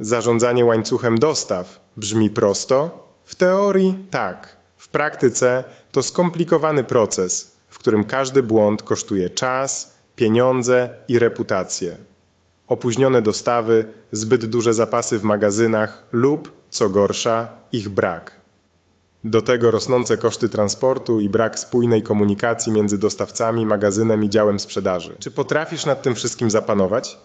Zarządzanie łańcuchem dostaw brzmi prosto? W teorii tak. W praktyce to skomplikowany proces, w którym każdy błąd kosztuje czas, pieniądze i reputację. Opóźnione dostawy, zbyt duże zapasy w magazynach lub, co gorsza, ich brak. Do tego rosnące koszty transportu i brak spójnej komunikacji między dostawcami, magazynem i działem sprzedaży. Czy potrafisz nad tym wszystkim zapanować?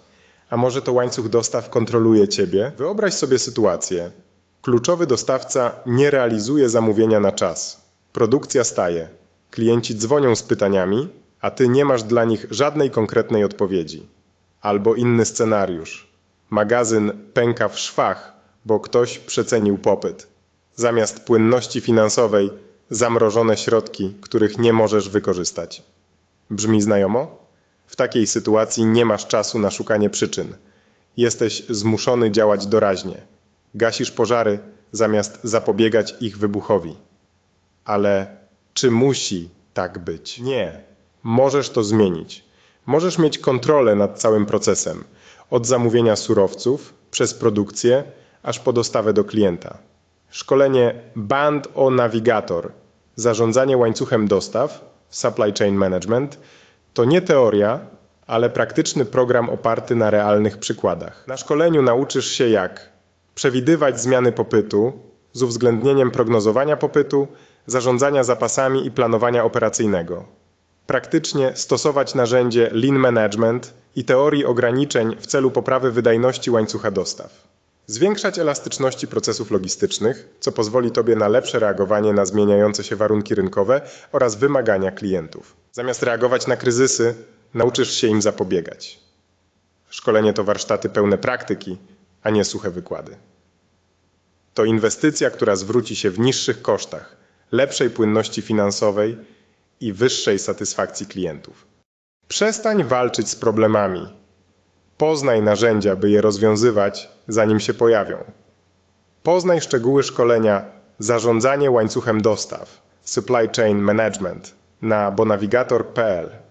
A może to łańcuch dostaw kontroluje ciebie? Wyobraź sobie sytuację. Kluczowy dostawca nie realizuje zamówienia na czas. Produkcja staje. Klienci dzwonią z pytaniami, a ty nie masz dla nich żadnej konkretnej odpowiedzi. Albo inny scenariusz. Magazyn pęka w szwach, bo ktoś przecenił popyt. Zamiast płynności finansowej, zamrożone środki, których nie możesz wykorzystać. Brzmi znajomo? W takiej sytuacji nie masz czasu na szukanie przyczyn. Jesteś zmuszony działać doraźnie. Gasisz pożary, zamiast zapobiegać ich wybuchowi. Ale czy musi tak być? Nie. Możesz to zmienić. Możesz mieć kontrolę nad całym procesem, od zamówienia surowców, przez produkcję, aż po dostawę do klienta. Szkolenie Band o Navigator, zarządzanie łańcuchem dostaw, supply chain management, to nie teoria, ale praktyczny program oparty na realnych przykładach. Na szkoleniu nauczysz się jak przewidywać zmiany popytu z uwzględnieniem prognozowania popytu, zarządzania zapasami i planowania operacyjnego. Praktycznie stosować narzędzie Lean Management i teorii ograniczeń w celu poprawy wydajności łańcucha dostaw. Zwiększać elastyczności procesów logistycznych, co pozwoli Tobie na lepsze reagowanie na zmieniające się warunki rynkowe oraz wymagania klientów. Zamiast reagować na kryzysy, nauczysz się im zapobiegać. Szkolenie to warsztaty pełne praktyki, a nie suche wykłady. To inwestycja, która zwróci się w niższych kosztach, lepszej płynności finansowej i wyższej satysfakcji klientów. Przestań walczyć z problemami. Poznaj narzędzia, by je rozwiązywać, zanim się pojawią. Poznaj szczegóły szkolenia Zarządzanie łańcuchem dostaw Supply Chain Management na bonavigator.pl.